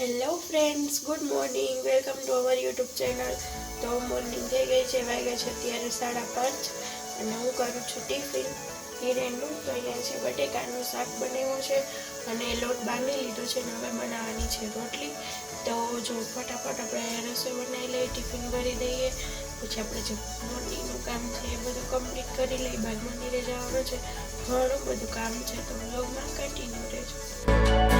Hello friends good morning welcome to our YouTube channel તો morning થઈ ગઈ છે, વાગ્યા છે અત્યારે સાડા પાંચ અને હું કરું છું ટિફિન હિરેનનું તો અહીંયા છે બટેકાનું શાક બનાવ્યું છે અને લોટ બાંધી લીધો છે ને હવે બનાવવાની છે રોટલી. તો જો ફટાફટ આપણે રસોઈ બનાવી લઈએ ટિફિન ભરી દઈએ. પછી આપણે જે મોર્નિંગનું કામ છે એ બધું કમ્પ્લીટ કરી લઈએ. બાદ મંદિરે જવાનું છે, ઘણું બધું કામ છે, તો વ્લોગમાં કન્ટિન્યુ રહેજો.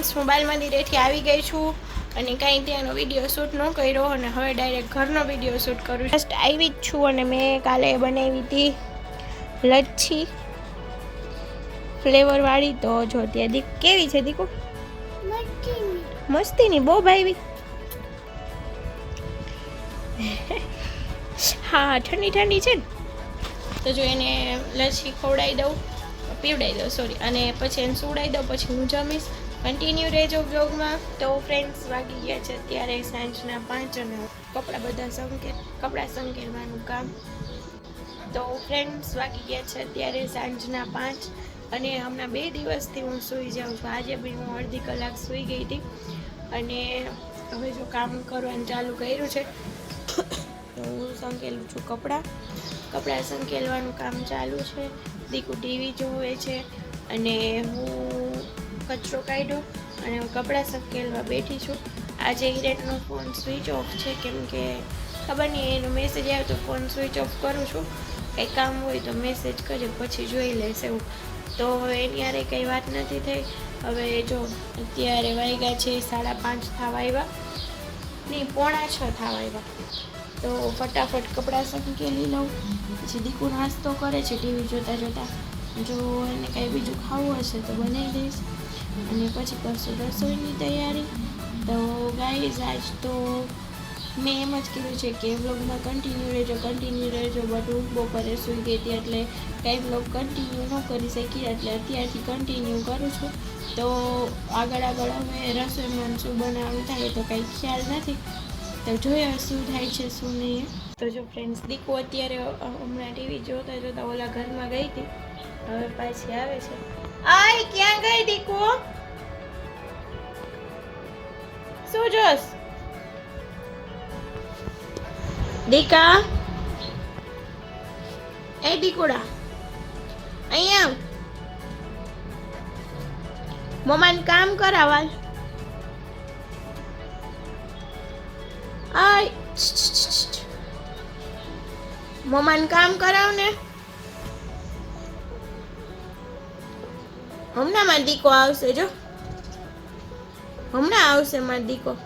ફ્રેન્ડ્સ હું બાલ આવી ગઈ છું અને કાંઈ ત્યાંનો વીડિયો શૂટ ન કર્યો અને હવે ડાયરેક્ટ ઘરનો વીડિયો શૂટ કરું જસ્ટ આવી જ છું અને મેં કાલે બનાવી હતી લચ્છી ફ્લેવરવાળી તો જો ત્યાં દીક કેવી છે દીકુ? મસ્તીની. બહુ ભાઈ હા ઠંડી ઠંડી છે ને? તો જો એને લચ્છી ખવડાવી દઉં. પીવડાવી દઉં સોરી અને પછી એને સુવડાવી દઉં પછી હું જમીશ. કન્ટિન્યુ રહેજો બ્લોગમાં તો ફ્રેન્ડ્સ વાગી ગયા છે અત્યારે સાંજના પાંચ અને કપડાં બધા સંકેલ કપડાં સંકેલવાનું કામ. તો ફ્રેન્ડ્સ વાગી ગયા છે અત્યારે સાંજના પાંચ અને હમણાં બે દિવસથી હું સૂઈ જાઉં છું. આજે બી હું અડધી કલાક સૂઈ ગઈ હતી અને હવે જો કામ કરવાનું ચાલુ કર્યું છે હું સંકેલું છું કપડાં. કપડાં સંકેલવાનું કામ ચાલુ છે. દીકુ ટીવી જોવે છે અને હું કચરો કાઢ્યો અને હું કપડાં સંકેલવા બેઠી છું. આજે હિરેનનો ફોન સ્વિચ ઓફ છે. કેમ કે ખબર નહીં, એનો મેસેજ આવ્યો તો ફોન સ્વિચ ઓફ કરું છું. કંઈ કામ હોય તો મેસેજ કર્યો પછી જોઈ લેશે એવું તો એની યારે કંઈ વાત નથી થઈ. હવે જો, અત્યારે વાગ્યા છે, સાડા પાંચ થવા આવ્યા. નહીં, પોણા છ થવા આવ્યા. તો ફટાફટ કપડાં સંકેલી લઉં. પછી દીકુ નાસ્તો કરે છે, ટીવી જોતાં જોતાં. જો એને કાંઈ બીજું ખાવું હશે તો બનાવી દઈશ. અને પછી કરશું રસોઈની તૈયારી. તો ગાઈઝ આજ તો મેં એમ જ કીધું છે કે વ્લોગમાં કન્ટિન્યુ રહેજો કન્ટિન્યુ રહેજો. બટ હું બપોરે સૂઈ ગઈ હતી એટલે કાંઈ વ્લોગ કન્ટિન્યુ ન કરી શકી. એટલે અત્યારથી કન્ટિન્યુ કરું છું. તો આગળ આગળ હવે રસોઈમાં શું બનાવવું થાય તો કંઈ ખ્યાલ નથી. તો જોઈએ શું થાય છે, શું નહીં. તો જો ફ્રેન્ડ્સ દીકુ અત્યારે હમણાં ટીવી જોતા જોતા ઓલા ઘરમાં ગઈ હતી. હવે પાછી આવે છે. આય, ક્યાં ગઈ દીકુ? શું જોસ દીકા? એ દીકુડા અહીંયા આવ. કામ કરાવાલ આય મમ્માને કામ કરાવ ને હમણાં મારો દીકો આવશે જો. હમણાં આવશે મારો દીકો.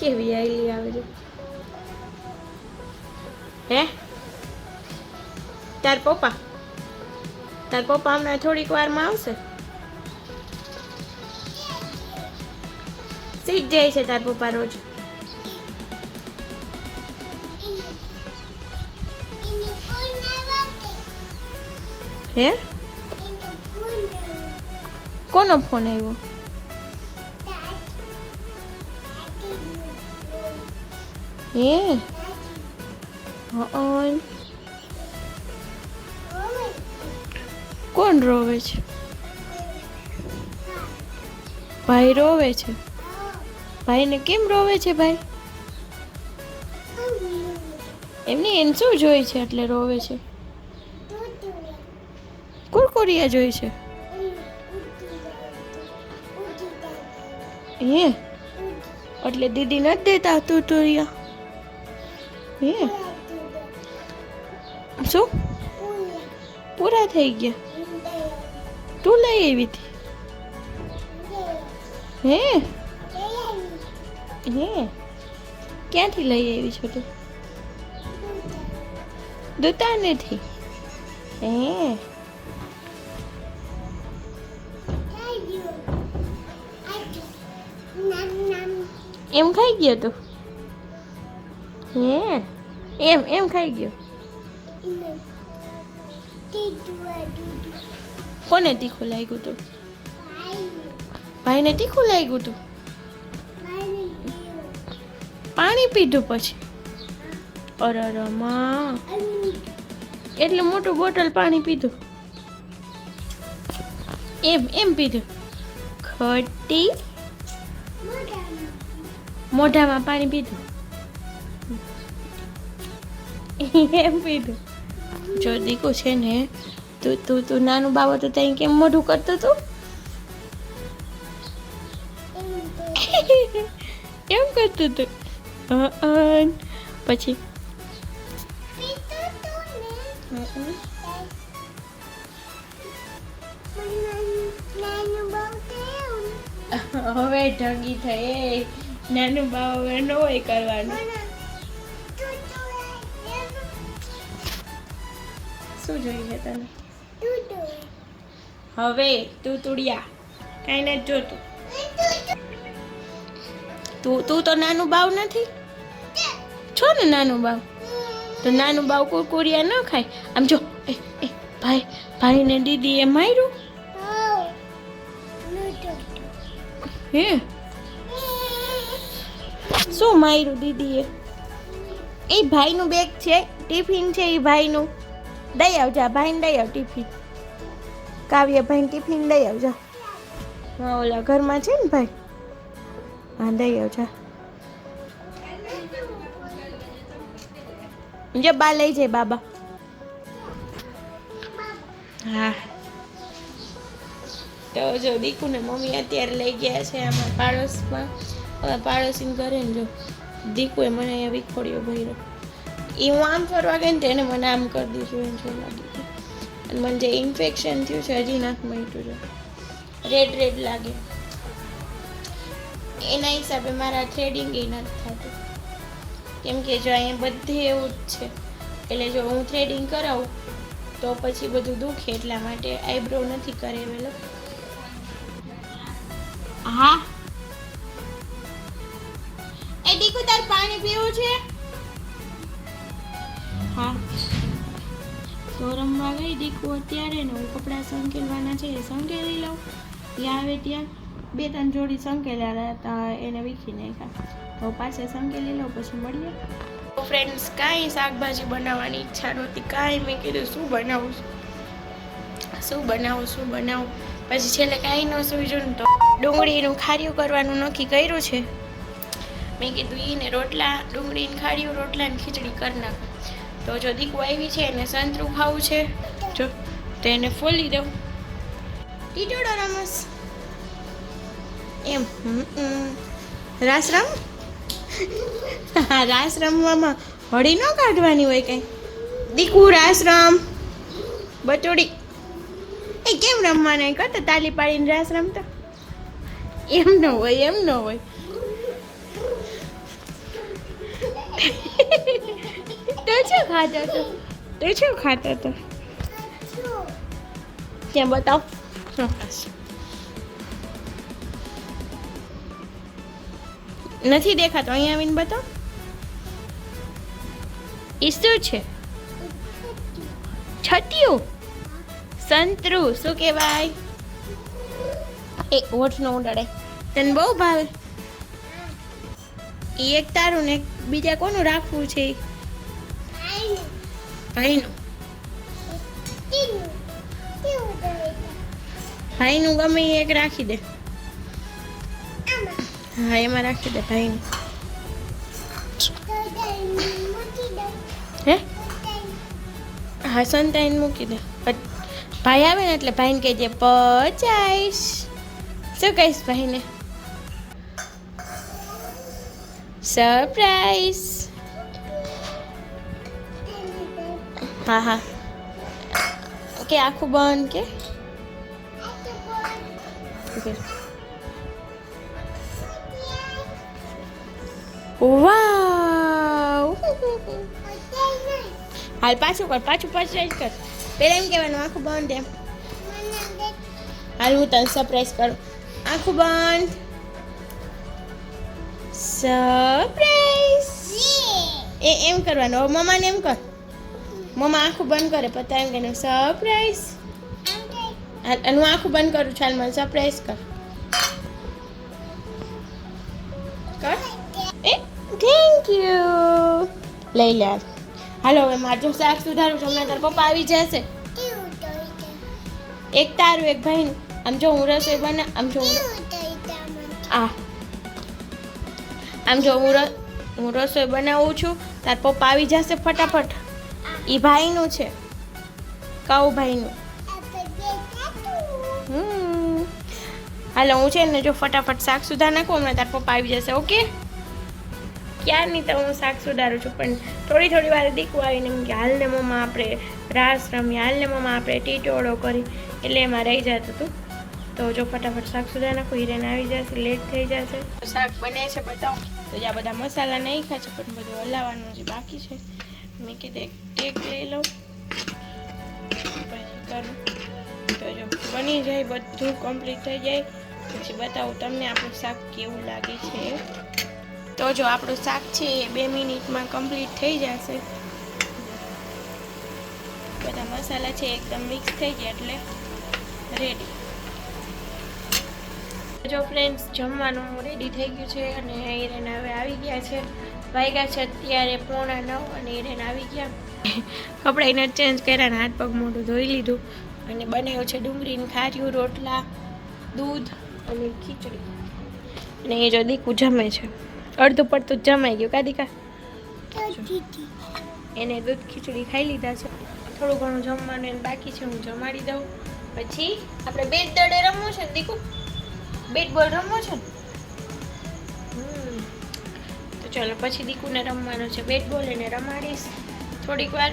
કેવી આઈલી આવે છે. હે? તાર પપ્પા? તાર પપ્પા હમણાં થોડીક વારમાં આવશે? સીટ જાય છે તાર પપ્પા રોજ. હે? કોનો ફોન આવ્યો? હે? કોણ રોવે છે? ભાઈ રોવે છે? ભાઈને કેમ રોવે છે ભાઈ? એમની એને શું જોઈ છે એટલે રોવે છે? કુરકુરિયા જોઈ છે. હે? એટલે દીદી નથી દેતા કુરકુરિયા હે? શું? પૂરા થઈ ગયા? તું લઈ આવી હતી? હે? હે? ક્યાંથી લઈ આવી છો તું? દુકાનેથી હે? એમ ખાઈ ગયો તું? હે? એમ એમ ખાઈ ગયો? કોને તીખું લાગ્યું તું? ભાઈને તીખું લાગ્યું તું? પાણી પીધું પછી? અરરમા એટલું મોટું બોટલ પાણી પીધું? એમ એમ પીધું? ખટી મોઢામાં પાણી પીધું. એમ પીધું. જો દીકુ છે ને તું તું તું નાનું બાબત તો ત્યાં કેમ મોઢું કરતું તું એમ કરતું તું પછી? હવે ઢગી થઈ. નાનું બાવ ન હોય કરવાનું. શું જોઈએ તને? હવે તું તુડિયા. કાંઈ નથી જોતું. તું તું તો નાનું બાવ નથી? છો ને નાનું બાવ તો નાનું બાવ કુરકુરિયા ન ખાય? આમ જો એ એ ભાઈ ભાઈને દીદીએ માર્યું. હે? શું માર્યું દીદીએ? એ ભાઈનું બેગ છે ટિફિન છે એ ભાઈનું. દઈ આવજા, ભાઈને દઈ આવ ટિફિન કાવ્ય ભાઈને ટિફિન દઈ આવજા. હા, ઓલા ઘરમાં છે ને ભાઈ? હા, દઈ આવજા. જો, બા લઈ જાય, બાબા. હા. તો જો દીકુ ને મમ્મી અત્યારે લઈ ગયા છે આમાં પાડોશમાં. હવે પાડોશીને ઘરે ને જો. દીકુએ મને અહીંયા વિખોડ્યો ભર્યો. એ હું આમ ફરવા ગઈ ને તેને મને આમ કરી દીધું એમ જો લાગી. અને મને જે ઇન્ફેક્શન થયું છે, હજી નાક મટ્યું છે. રેડ રેડ લાગે. એના હિસાબે મારા થ્રેડિંગ એ નથી થતું. કેમ કે જો અહીંયા બધે એવું જ છે. એટલે જો હું થ્રેડિંગ કરાવું, તો પછી બધું દુખે એટલા માટે આઈબ્રો નથી કરેલો. હા? એ દીકુ તાર પાણી પીવું છે? હા. તો રમવા ગઈ દીકુ અત્યારે ને હું કપડાં સંકેલવાના છે એ સંકેલી લઉં. ત્યાં આવે ત્યાં. બે ત્રણ જોડી સંકેલ્યા હતા એને વીખી નાખ્યા. તો પાછા સંકેલી લઉં પછી મળીએ. તો ફ્રેન્ડ્સ કાંઈ શાકભાજી બનાવવાની ઈચ્છા નહોતી. કાંઈ મેં કીધું શું બનાવું શું બનાવું શું બનાવું? પછી છેલ્લે કાંઈ ન સૂજ્યું તો ડુંગળીનું ખાર્યું કરવાનું નક્કી કર્યું છે. મેં કીધું એને રોટલા, ડુંગળીને ખાડ્યું રોટલા ને ખીચડી કરી નાખ. તો જો દીકુ આવી છે, એને સંતરું ખાવું છે, જો, તો એને ફોલી દઉં. ટીટોડો રમસ. એમ. રાસ રમ? રાસ રમવામાં હળી ન કાઢવાની હોય કંઈ. દીકુ, રાસ રમ. બચોડી એ કેમ રમવાના? કરતા તાલી પાડીને રાસ રમતા? એમ ન હોય, એમ ન હોય. તો શું ખાતો હતો તો શું ખાતો હતો ત્યાં બતાવ. નથી દેખાતો? અહીંયા આવીને બતાવ. શું છે? છટિયું. સંતરું. શું કહેવાય? એ હોઠ નો ઉડાડે. તને બહુ ભાવે. એ એક તારું ને બીજા કોનું રાખવું છે? ભાઈનું. ભાઈનું ગમે એ એક રાખી દે. હા, એમાં રાખી દે ભાઈનું. હે? હા, સંતાઈને મૂકી દે. ભાઈ આવે ને એટલે ભાઈને કહેજે પચાઈશ શું કહીશ ભાઈને? સરપ્રાઈઝ હા હા. કે આખું બંધ કે. વાવ. હાલ પાછું કર, પાછું પાછું કર. પેલા એમ કહેવાનું, આખું બંધ એમ. હાલ હું તને સરપ્રાઈઝ કરું. આખું બંધ. સરપ્રાઈઝ એ એમ કરવાનું. હવે મમ્માને એમ કર. મમ્મા આખું બંધ કરે પતા એમ કે સરપ્રાઈઝ હું આખું બંધ કરું ચાલ મને સરપ્રાઈઝ કર. કર. એ થેન્ક યુ લઈ લે હાલો. હવે મારું શાક સુધારું છું હમણાં તારા પપ્પા આવી જશે. એક તારું એક ભાઈનું. આમ જો હું રસોઈ બના આમ જો હું આ. આમ જો હું હું રસોઈ બનાવું છું, તાર પપ્પા આવી જશે ફટાફટ. એ ભાઈનું છે. કઉ ભાઈનું. હાલો, હું છે ને જો ફટાફટ શાક સુધાર નાખું, હમણાં તાર પપ્પા આવી જશે, ઓકે? ક્યારની તો હું શાક સુધારું છું, પણ થોડી થોડી વાર દીકું આવીને એમ કે, હાલને મમ્મા આપણે રાસ રમીએ, હાલને મમ્મા આપણે ટીટોળો કરી. એટલે એમાં રહી જતું હતું તો જો ફટાફટ શાક સુધાર નાખું, હિરેન આવી જશે લેટ થઈ જશે. શાક બને છે, બતાવો. તો આ બધા મસાલા નહીં ખાશે પણ બધું હલાવવાનું જે બાકી છે, મેં કીધું એક ટેક લઈ લઉં. પછી કરું. તો જો બની જાય, બધું કમ્પ્લીટ થઈ જાય. પછી બતાવું તમને આપણું શાક કેવું લાગે છે. તો જો આપણું શાક છે એ બે મિનિટમાં કમ્પ્લીટ થઈ જશે. બધા મસાલા છે એકદમ મિક્સ થઈ ગયા એટલે રેડી જો ફ્રેન્ડ્સ જમવાનું રેડી થઈ ગયું છે અને હિરેન હવે આવી ગયા છે. વાગ્યા છે અત્યારે પોણા નવ અને હિરેન આવી ગયા. કપડાં એને ચેન્જ કર્યા અને હાથ પગ મોઢું ધોઈ લીધું. અને બનાવ્યું છે ડુંગળીનું ખાર્યું, રોટલા, દૂધ અને ખીચડી. અને એ જો દીકું જમે છે. અડધું પડતું જમાઈ ગયું. કા દીકા? એને દૂધ, ખીચડી ખાઈ લીધા છે. થોડું ઘણું જમવાનું એને બાકી છે, હું જમાડી દઉં. પછી આપણે બે દડે રમવું છે દીકુ? બેટ બોલ રમવો છે. તો ચલો, પછી દીકુને રમવાનો છે. બેટ બોલ એને રમાડીશ. થોડીક વાર